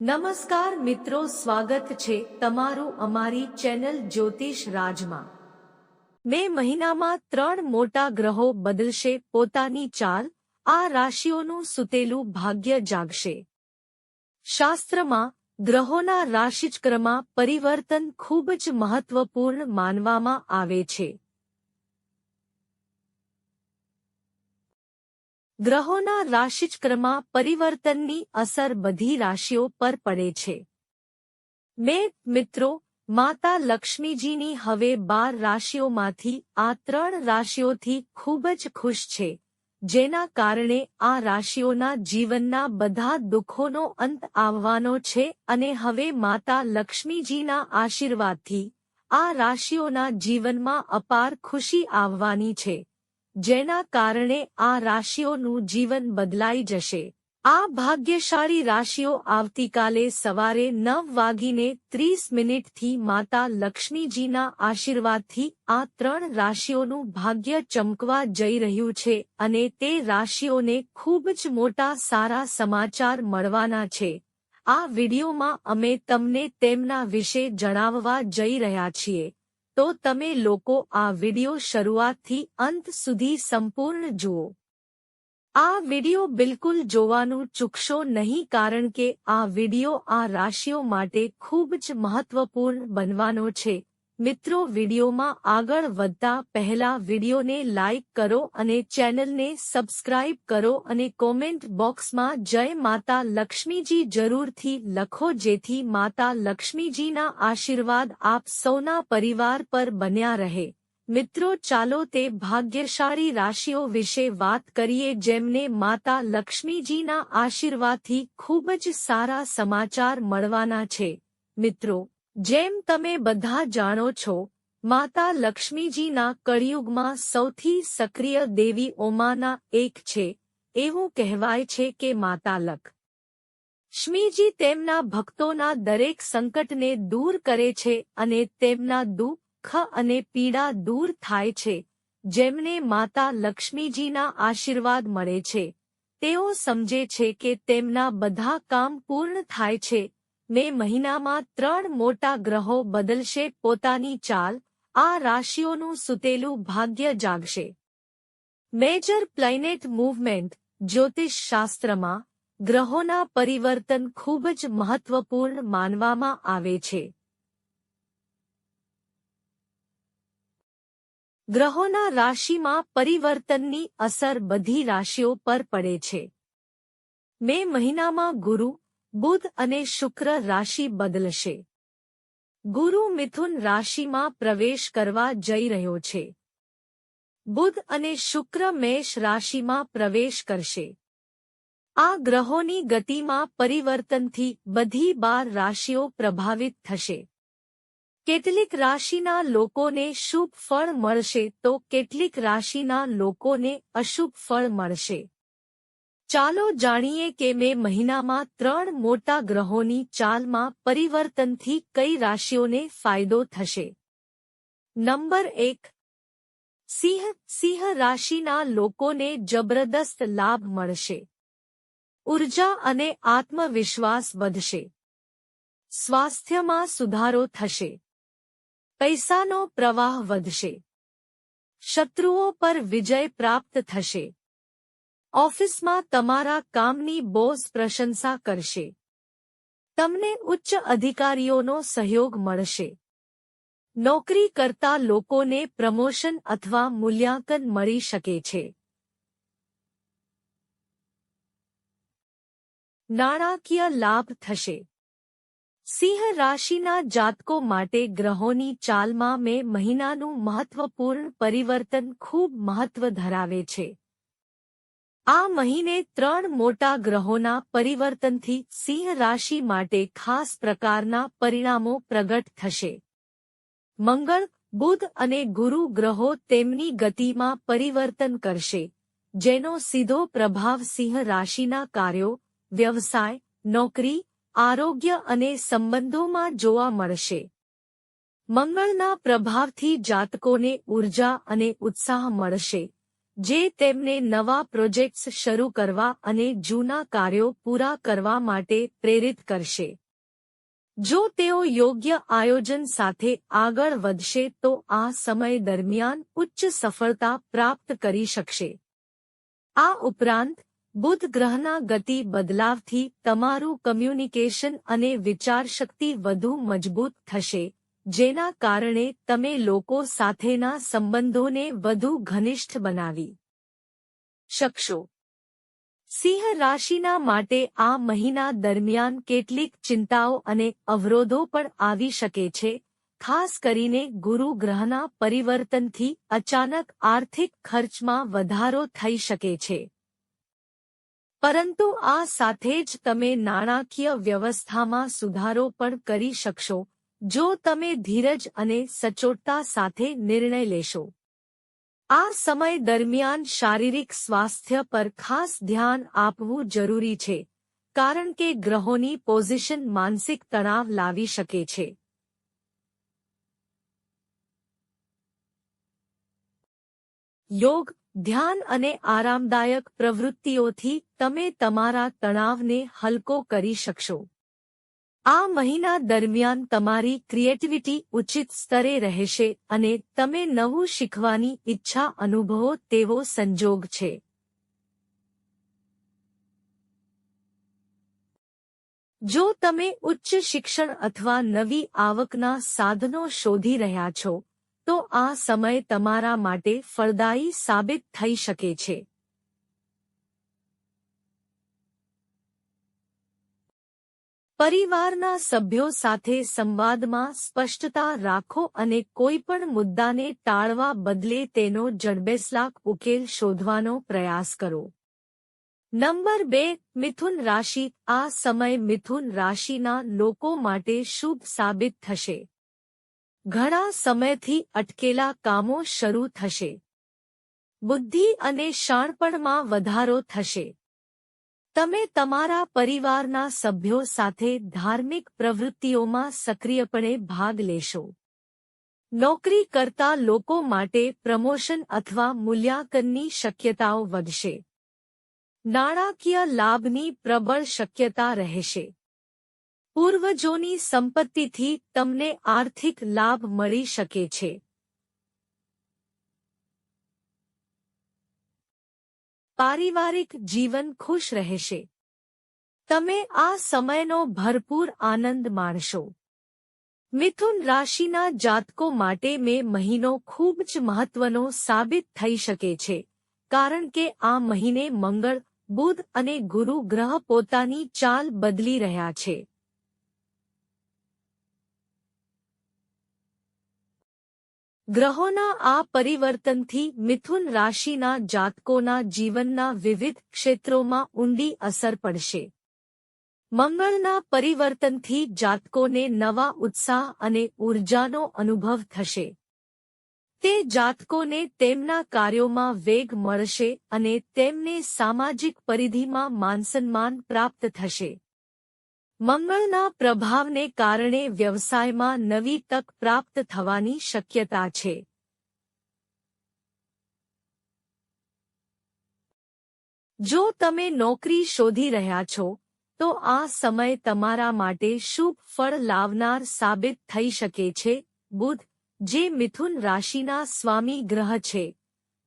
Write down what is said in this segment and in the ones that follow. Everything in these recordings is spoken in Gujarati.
નમસ્કાર મિત્રો, સ્વાગત છે તમારું અમારી ચેનલ જ્યોતિષ રાજમાં. મે મહિનામાં ત્રણ મોટા ગ્રહો બદલશે, પોતાની ચાલ, આ રાશિઓનું સુતેલું ભાગ્ય જાગશે. શાસ્ત્રમાં, ગ્રહોના રાશિચક્રમાં પરિવર્તન ખૂબ જ મહત્વપૂર્ણ માનવામાં આવે છે. ગ્રહોના રાશિચક્રમાં પરિવર્તનની અસર બધી રાશિઓ પર પડે છે. મેં મિત્રો, માતા લક્ષ્મીજીની હવે બાર રાશિઓમાંથી આ ત્રણ રાશિઓથી ખૂબ જ ખુશ છે, જેના કારણે આ રાશિઓના જીવનના બધા દુઃખોનો અંત આવવાનો છે અને હવે માતા લક્ષ્મીજીના આશીર્વાદથી આ રાશિઓના જીવનમાં અપાર ખુશી આવવાની છે. જેના કારણે આ રાશિઓનું જીવન બદલાઈ જશે. આ ભાગ્યશાળી રાશિઓ આવતીકાલે સવારે નવ વાગીને ત્રીસ મિનિટથી માતા લક્ષ્મીજીના આશીર્વાદથી આ ત્રણ રાશિઓનું ભાગ્ય ચમકવા જઈ રહ્યું છે અને તે રાશિઓને ખૂબ જ મોટા સારા સમાચાર મળવાના છે. આ વિડીયોમાં અમે તમને તેમના વિશે જણાવવા જઈ રહ્યા છીએ. તો તમે લોકો આ વિડિયો શરૂઆતથી અંત સુધી સંપૂર્ણ જુઓ. આ વિડિયો બિલકુલ જોવાનું ચૂકશો નહીં કારણ કે આ વિડિયો આ રાશિઓ માટે ખૂબ જ મહત્વપૂર્ણ બનવાનો છે. મિત્રો, વિડીયોમાં આગળ વધતા પહેલા વિડીયોને લાઇક કરો અને ચેનલને સબસ્ક્રાઇબ કરો અને કોમેન્ટ બોક્સમાં જય માતા લક્ષ્મીજી જરૂરથી લખો, જેથી માતા લક્ષ્મીજીના આશીર્વાદ આપ સૌના પરિવાર પર બન્યા રહે. મિત્રો, ચાલો તે ભાગ્યશાળી રાશિઓ વિશે વાત કરીએ, જેમને માતા લક્ષ્મીજીના આશીર્વાદથી ખૂબ જ સારા સમાચાર મળવાના છે. મિત્રો જેમ તમે બધા જાણો છો, માતા લક્ષ્મીજીના કળિયુગમાં સૌથી સક્રિય દેવી ઓમાના એક છે, એવું કહેવાય છે કે માતા લક્ષ્મીજી તેમના ભક્તોના દરેક સંકટને દૂર કરે છે અને તેમના દુઃખ અને પીડા દૂર થાય છે, જેમને માતા લક્ષ્મીજીના આશીર્વાદ મળે છે. તેઓ સમજે છે કે તેમના બધા કામ પૂર્ણ થાય છે મે મહિનામાં ત્રણ મોટા ગ્રહો બદલશે, પોતાની ચાલ, આ રાશિઓનું સુતેલું ભાગ્ય જાગશે. મેજર પ્લેનેટ મૂવમેન્ટ, જ્યોતિષ શાસ્ત્રમાં, ગ્રહોના પરિવર્તન ખૂબ જ મહત્વપૂર્ણ માનવામાં આવે છે. ગ્રહોના રાશિમાં પરિવર્તનની અસર બધી રાશિઓ પર પડે છે. મે મહિનામાં ગુરુ બુધ અને શુક્ર રાશિ બદલશે. ગુરુ મિથુન રાશિમાં પ્રવેશ કરવા જઈ રહ્યો છે. બુધ અને શુક્ર મેષ રાશિમાં પ્રવેશ કરશે. આ ગ્રહોની ગતિમાં પરિવર્તનથી બધી બાર રાશિઓ પ્રભાવિત થશે. કેટલીક રાશિના લોકોને શુભ ફળ મળશે તો કેટલીક રાશિના લોકોને અશુભ ફળ મળશે. ચાલો જાણીએ કે મે મહિનામાં ત્રણ મોટા ગ્રહોની ચાલમાં પરિવર્તનથી કઈ રાશિઓને ફાયદો થશે? નંબર એક, સિંહ. સિંહ રાશિના લોકોને જબરદસ્ત લાભ મળશે. ઊર્જા અને આત્મવિશ્વાસ વધશે. સ્વાસ્થ્યમાં સુધારો થશે. પૈસાનો પ્રવાહ વધશે. શત્રુઓ પર વિજય પ્રાપ્ત થશે. ઓફિસમાં તમારા કામની બોસ પ્રશંસા કરશે. તમને ઉચ્ચ અધિકારીઓનો સહયોગ મળશે. નોકરી કરતા લોકોને પ્રમોશન અથવા મૂલ્યાંકન મળી શકે છે. નાણાકીય લાભ થશે. સિંહ રાશિના જાતકો માટે ગ્રહોની ચાલમાં મે મહિનાનું મહત્વપૂર્ણ પરિવર્તન ખૂબ મહત્વ ધરાવે છે. આ મહિને ત્રણ મોટા ગ્રહોના પરિવર્તનથી સિંહ રાશિ માટે ખાસ પ્રકારના પરિણામો પ્રગટ થશે. મંગળ, બુધ અને ગુરુ ગ્રહો તેમની ગતિમાં પરિવર્તન કરશે, જેનો સીધો પ્રભાવ સિંહ રાશિના કાર્યો, વ્યવસાય, નોકરી, આરોગ્ય અને સંબંધોમાં જોવા મળશે. મંગળના પ્રભાવથી જાતકોને ઊર્જા અને ઉત્સાહ મળશે. જે તેમને નવા પ્રોજેક્ટ્સ શરૂ કરવા અને જૂના કાર્યો પૂરા કરવા માટે પ્રેરિત કરશે. જો તેઓ યોગ્ય આયોજન સાથે આગળ વધશે, તો આ સમય દરમિયાન ઉચ્ચ સફળતા પ્રાપ્ત કરી શકશે. આ ઉપરાંત, બુધ ગ્રહના ગતિ બદલાવથી તમારું કમ્યુનિકેશન અને વિચારશક્તિ વધુ મજબૂત થશે. જેના કારણે તમે લોકો સાથેના સંબંધોને વધુ ઘનિષ્ઠ બનાવી શકશો. સિંહ રાશિના માટે આ મહિના દરમિયાન કેટલીક ચિંતાઓ અને અવરોધો પણ આવી શકે છે, ખાસ કરીને ગુરુ ગ્રહના પરિવર્તનથી અચાનક આર્થિક ખર્ચમાં વધારો થઈ શકે છે. પરંતુ આ સાથે જ તમે નાણાકીય વ્યવસ્થામાં સુધારો પણ કરી શકશો જો તમે ધીરજ અને સચોટતા સાથે નિર્ણય લેશો. આ સમય દરમિયાન શારીરિક સ્વાસ્થ્ય પર ખાસ ધ્યાન આપવું જરૂરી છે, કારણ કે ગ્રહોની પોઝિશન માનસિક તણાવ લાવી શકે છે. યોગ, ધ્યાન અને આરામદાયક પ્રવૃત્તિઓથી તમે તમારા તણાવને હલકો કરી શકશો. આ મહિના દરમિયાન તમારી ક્રિએટિવિટી ઉચિત સ્તરે રહેશે અને તમે નવું શીખવાની ઈચ્છા અનુભવો તેવો સંજોગ છે. જો તમે ઉચ્ચ શિક્ષણ અથવા નવી આવકના સાધનો શોધી રહ્યા છો, તો આ સમય તમારા માટે ફળદાયી સાબિત થઈ શકે છે. પરિવારના સભ્યો સાથે સંવાદમાં સ્પષ્ટતા રાખો અને કોઈપણ મુદ્દાને ટાળવા બદલે તેનો જડબેસલાક ઉકેલ શોધવાનો પ્રયાસ કરો. નંબર બે, મિથુન રાશિ. આ સમય મિથુન રાશિના લોકો માટે શુભ સાબિત થશે. ઘણા સમયથી અટકેલા કામો શરૂ થશે. બુદ્ધિ અને શાણપણમાં વધારો થશે. તમે તમારા પરિવારના સભ્યો સાથે ધાર્મિક પ્રવૃત્તિઓમાં સક્રિયપણે ભાગ લેશો. નોકરી કરતા લોકો માટે પ્રમોશન અથવા મૂલ્યાંકનની શક્યતાઓ વધશે. નાણાકીય લાભની પ્રબળ શક્યતા રહેશે. પૂર્વજોની સંપત્તિથી તમને આર્થિક લાભ મળી શકે છે. પારિવારિક જીવન ખુશ રહેશે. તમે આ સમયનો ભરપૂર આનંદ માણશો. મિથુન રાશિના જાતકો માટે મે મહિનો ખૂબ જ મહત્વનો સાબિત થઈ શકે છે, કારણ કે આ મહિને મંગળ, બુધ અને ગુરુ ગ્રહ પોતાની ચાલ બદલી રહ્યા છે. ગ્રહોના આ પરિવર્તનથી મિથુન રાશિના જાતકોના જીવનના વિવિધ ક્ષેત્રોમાં ઊંડી અસર પડશે. મંગળના પરિવર્તનથી જાતકોને નવા ઉત્સાહ અને ઊર્જાનો અનુભવ થશે. તે જાતકોને તેમના કાર્યોમાં વેગ મળશે અને તેમને સામાજિક પરિધિમાં માનસન્માન પ્રાપ્ત થશે. મંગળના પ્રભાવને કારણે વ્યવસાયમાં નવી તક પ્રાપ્ત થવાની શક્યતા છે. જો તમે નોકરી શોધી રહ્યા છો, તો આ સમય તમારા માટે શુભ ફળ લાવનાર સાબિત થઈ શકે છે. બુધ, જે મિથુન રાશિના સ્વામી ગ્રહ છે.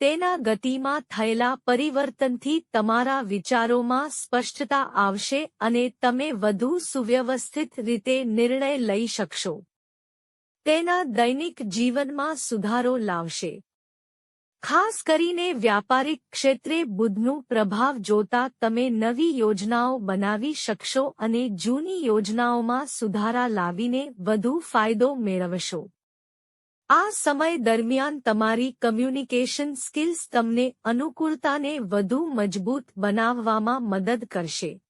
તેના ગતિમાં થયેલા પરિવર્તનથી તમારા વિચારોમાં સ્પષ્ટતા આવશે અને તમે વધુ સુવ્યવસ્થિત રીતે નિર્ણય લઈ શકશો. તેના દૈનિક જીવનમાં સુધારો લાવશે. ખાસ કરીને વ્યાપારિક ક્ષેત્રે બુધનું પ્રભાવ જોતા તમે નવી યોજનાઓ બનાવી શકશો અને જૂની યોજનાઓમાં સુધારા લાવીને વધુ ફાયદો મેળવશો. આ સમય દરમિયાન તમારી કમ્યુનિકેશન સ્કિલ્સ તમને અનુકૂળતાને વધુ મજબૂત બનાવવામાં મદદ કરશે.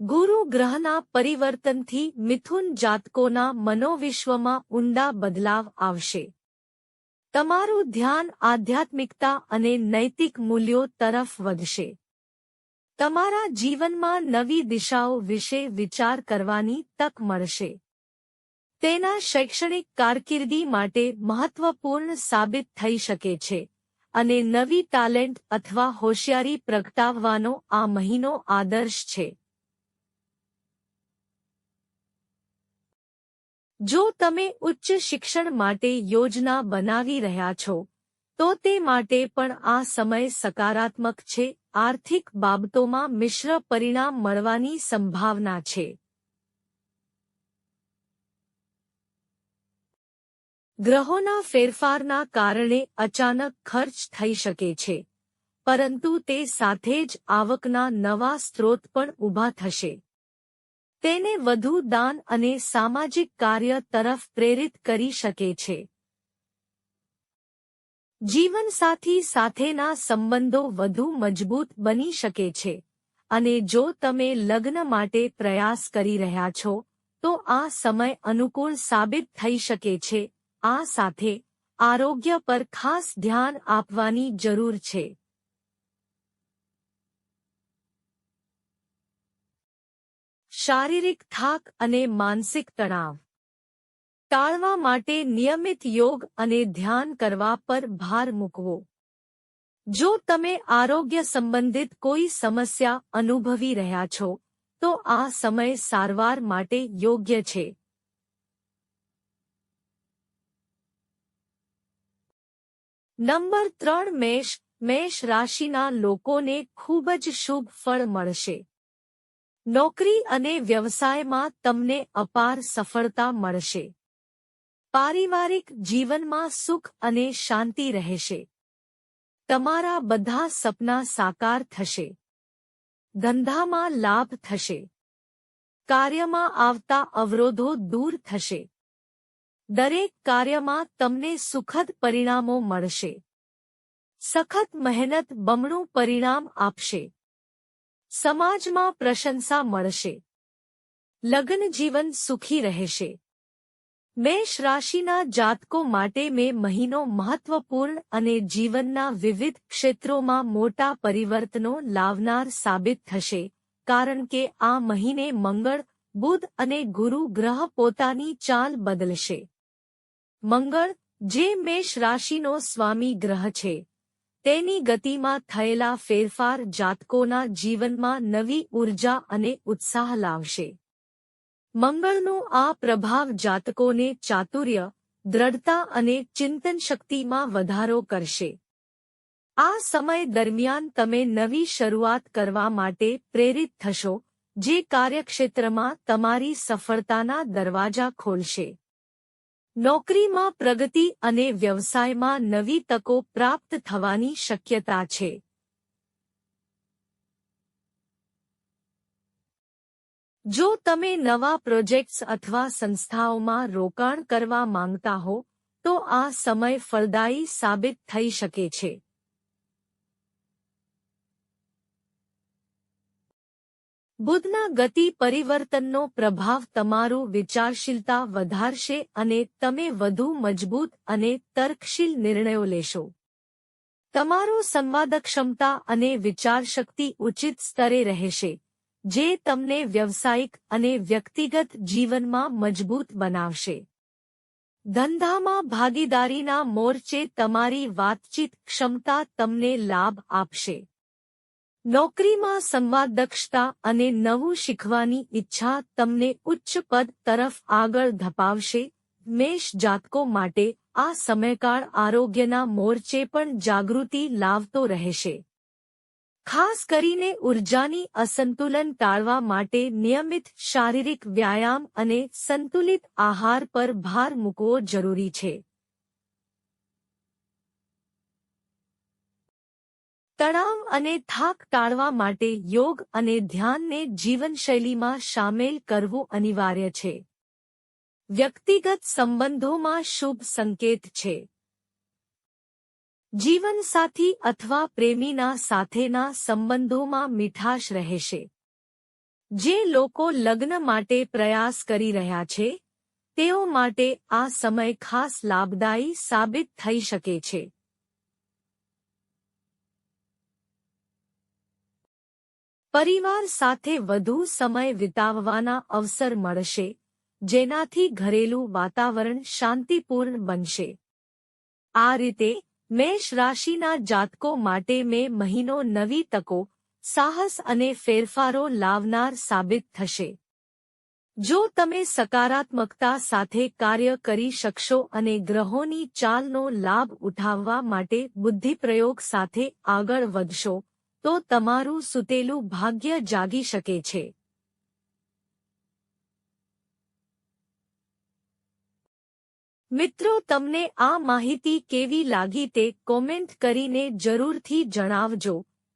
ગુરુ ગ્રહના પરિવર્તનથી મિથુન જાતકોના મનોવિશ્વમાં ઊંડા બદલાવ આવશે. તમારું ધ્યાન આધ્યાત્મિકતા અને નૈતિક મૂલ્યો તરફ વધશે. તમારા જીવનમાં નવી દિશાઓ વિશે વિચાર કરવાની તક મળશે. તેના શૈક્ષણિક કારકિર્દી માટે મહત્વપૂર્ણ સાબિત થઈ શકે છે અને નવી ટેલેન્ટ અથવા હોશિયારી પ્રગટાવવાનો આ મહિનો આદર્શ છે. જો તમે ઉચ્ચ શિક્ષણ માટે યોજના બનાવી રહ્યા છો, તો તે માટે પણ આ સમય સકારાત્મક છે. આર્થિક બાબતોમાં મિશ્ર પરિણામ મળવાની સંભાવના છે. ગ્રહોના ફેરફારના કારણે અચાનક ખર્ચ થઈ શકે છે. પરંતુ તે સાથે જ આવકના નવા સ્ત્રોત પણ ઊભા થશે. તેને વધુ દાન અને સામાજિક કાર્ય તરફ પ્રેરિત કરી શકે છે. જીવનસાથી સાથેના સંબંધો વધુ મજબૂત બની શકે છે. અને જો તમે લગ્ન માટે પ્રયાસ કરી રહ્યા છો, તો આ સમય અનુકૂળ સાબિત થઈ શકે છે. આ સાથે આરોગ્ય પર ખાસ ધ્યાન આપવાની જરૂર છે. શારીરિક થાક અને માનસિક તણાવ. ટાળવા માટે નિયમિત યોગ અને ધ્યાન કરવા પર ભાર મૂકવો. જો તમે આરોગ્ય સંબંધિત કોઈ સમસ્યા અનુભવી રહ્યા છો, તો આ સમય સારવાર માટે યોગ્ય છે. નંબર ત્રણ મેષ મેષ રાશિના લોકોને ખૂબ જ શુભ ફળ મળશે. નોકરી અને વ્યવસાયમાં તમને અપાર સફળતા મળશે. પારિવારિક જીવનમાં સુખ અને શાંતિ રહેશે. તમારા બધા સપના સાકાર થશે. ધંધામાં લાભ થશે. કાર્યમાં આવતા અવરોધો દૂર થશે. દરેક કાર્યમાં તમને સુખદ પરિણામો મળશે. સખત મહેનત બમણું પરિણામ આપશે. સમાજમાં પ્રશંસા મળશે. લગ્ન જીવન સુખી રહેશે. મેષ રાશિના જાતકો માટે મે મહિનો મહત્વપૂર્ણ અને જીવનના વિવિધ ક્ષેત્રોમાં મોટા પરિવર્તનો લાવનાર સાબિત થશે, કારણ કે આ મહિને મંગળ, બુધ અને ગુરુ ગ્રહ પોતાની ચાલ બદલશે. મંગળ, જે મેષ રાશિનો સ્વામી ગ્રહ છે, તેની ગતિમાં થયેલા ફેરફાર જાતકોના જીવનમાં નવી ઊર્જા અને ઉત્સાહ લાવશે. મંગળનો આ પ્રભાવ જાતકોને ચાતુર્ય, દ્રઢતા અને ચિંતન શક્તિમાં વધારો કરશે. આ સમય દરમિયાન તમે નવી શરૂઆત કરવા માટે પ્રેરિત થશો, જે કાર્યક્ષેત્રમાં તમારી સફળતાના દરવાજા ખોલશે. નોકરીમાં પ્રગતિ અને વ્યવસાયમાં નવી તકો પ્રાપ્ત થવાની શક્યતા છે. જો તમે નવા પ્રોજેક્ટ્સ અથવા સંસ્થાઓમાં રોકાણ કરવા માંગતા હો, તો આ સમય ફળદાયી સાબિત થઈ શકે છે. બુધના ગતિ પરિવર્તનનો પ્રભાવ તમારું વિચારશીલતા વધારશે અને તમે વધુ મજબૂત અને તર્કશીલ નિર્ણયો લેશો. તમારો સંવાદક્ષમતા અને વિચારશક્તિ ઉચિત સ્તરે રહેશે, જે તમને વ્યવસાયિક અને વ્યક્તિગત જીવનમાં મજબૂત બનાવશે. ધંધામાં ભાગીદારીના મોરચે તમારી વાતચીત ક્ષમતા તમને લાભ આપશે. નોકરીમાં સંવાદ દક્ષતા અને નવું શીખવાની ઈચ્છા તમને ઉચ્ચ પદ તરફ આગળ ધપાવશે. મેષ જાતકો માટે આ સમયકાળ આરોગ્યના મોરચે પણ જાગૃતિ લાવતો રહેશે. ખાસ કરીને ઉર્જાની અસંતુલન ટાળવા માટે નિયમિત શારીરિક વ્યાયામ અને સંતુલિત આહાર પર ભાર મૂકવો જરૂરી છે. તણાવ અને થાક ટાળવા માટે યોગ અને ધ્યાનને જીવનશૈલીમાં સામેલ કરવું અનિવાર્ય છે. વ્યક્તિગત સંબંધોમાં શુભ સંકેત છે. જીવનસાથી અથવા પ્રેમીના સાથેના સંબંધોમાં મીઠાશ રહેશે. જે લોકો લગ્ન માટે પ્રયાસ કરી રહ્યા છે, તેઓ માટે આ સમય ખાસ લાભદાયી સાબિત થઈ શકે છે. પરિવાર સાથે વધુ સમય વિતાવવાના અવસર મળશે, જેનાથી ઘરેલું વાતાવરણ શાંતિપૂર્ણ બનશે. આ રીતે, મેષ રાશિના જાતકો માટે મે મહિનો નવી તકો, સાહસ અને ફેરફારો લાવનાર સાબિત થશે. જો તમે સકારાત્મકતા સાથે કાર્ય કરી શકશો અને ગ્રહોની ચાલનો લાભ ઉઠાવવા માટે બુદ્ધિપ્રયોગ સાથે આગળ વધશો તો તમારું સુતેલું ભાગ્ય જાગી શકે છે. મિત્રો, તમને આ માહિતી કેવી લાગી તે કોમેન્ટ કરીને જરૂરથી જણાવજો.